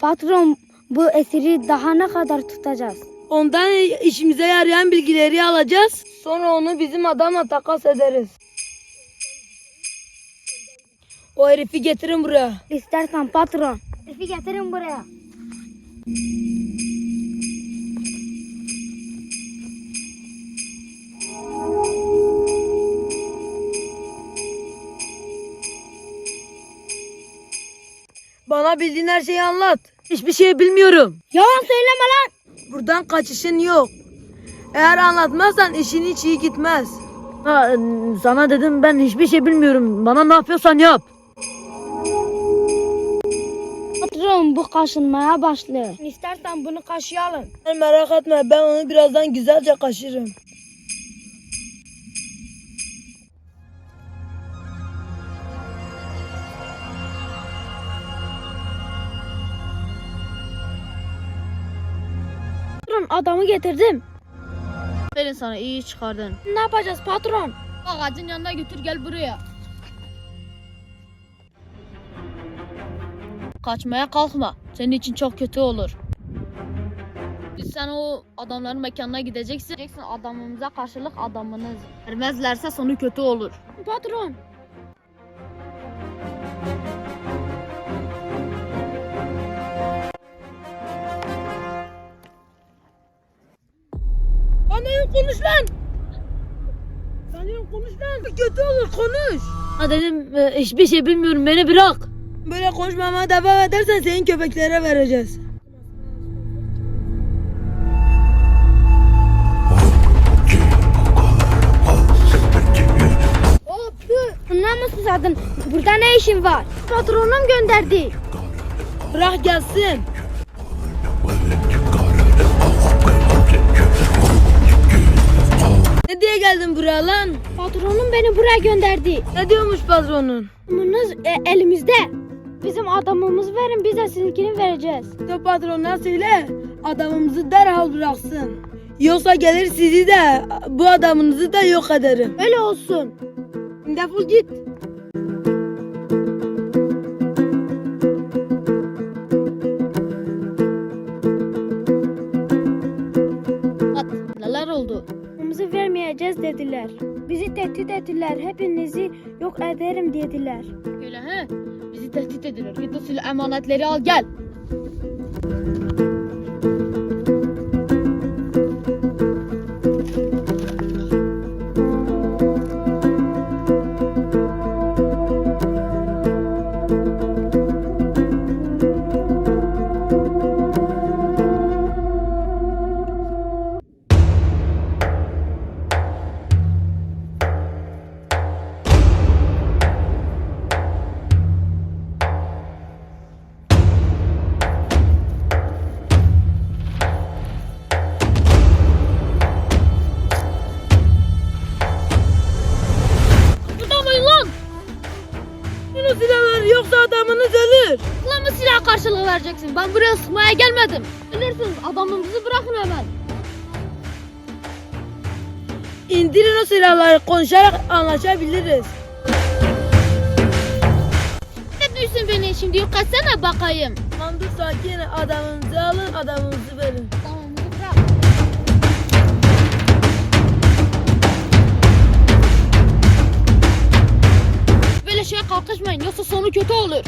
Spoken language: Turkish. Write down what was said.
Patron bu esiri daha ne kadar tutacağız? Ondan işimize yarayan bilgileri alacağız. Sonra onu bizim adamla takas ederiz. O herifi getirin buraya. İstersen patron. Herifi getirin buraya. Bana bildiğin her şeyi anlat. Hiçbir şey bilmiyorum. Yalan söyleme lan. Buradan kaçışın yok. Eğer anlatmazsan işin hiç iyi gitmez. Ha, sana dedim ben hiçbir şey bilmiyorum. Bana ne yapıyorsan yap. Patron bu kaşınmaya başlıyor. İstersen bunu kaşıyalım. Merak etme ben onu birazdan güzelce kaşırım. Adamı getirdim. Aferin sana iyi çıkardın. Ne yapacağız patron? Ağacın yanına götür gel buraya. Kaçmaya kalkma. Senin için çok kötü olur. Biz sen o adamların mekanına gideceksin. Diyeceksin adamımıza karşılık adamınız. Vermezlerse sonu kötü olur. Patron. Annem konuş lan. Annem konuş lan. Kötü olur konuş. Ha dedim e, hiçbir şey bilmiyorum beni bırak. Böyle konuşmama devam edersen senin köpeklere vereceğiz. Namussuz adın. Burada ne işin var? Patronum gönderdi. Bırak gelsin. Ne diye geldin buraya lan? Patronum beni buraya gönderdi. Ne diyormuş patronun? Adamınız e, elimizde. Bizim adamımızı verin biz de sizinkini vereceğiz. Ya patronuna söyle adamımızı derhal bıraksın. Yoksa gelir sizi de bu adamınızı da yok ederim. Öyle olsun. Defol git. Dediler. Bizi tehdit ettiler. Hepinizi yok ederim dediler. Öyle he? Bizi tehdit ediyor. Git silah emanetleri al gel. Bunu silahlar yoksa adamınız ölür. Lan mı silah karşılığı vereceksin? Ben buraya sıkmaya gelmedim. Bilirsiniz adamımızı bırakın hemen. İndirin o silahları konuşarak anlaşabiliriz. Ne diyorsun beni şimdi yok etsene bakayım. Tamam dur sakin adamınızı alın adamınızı verin. Adamımızı Yoksa sonu kötü olur.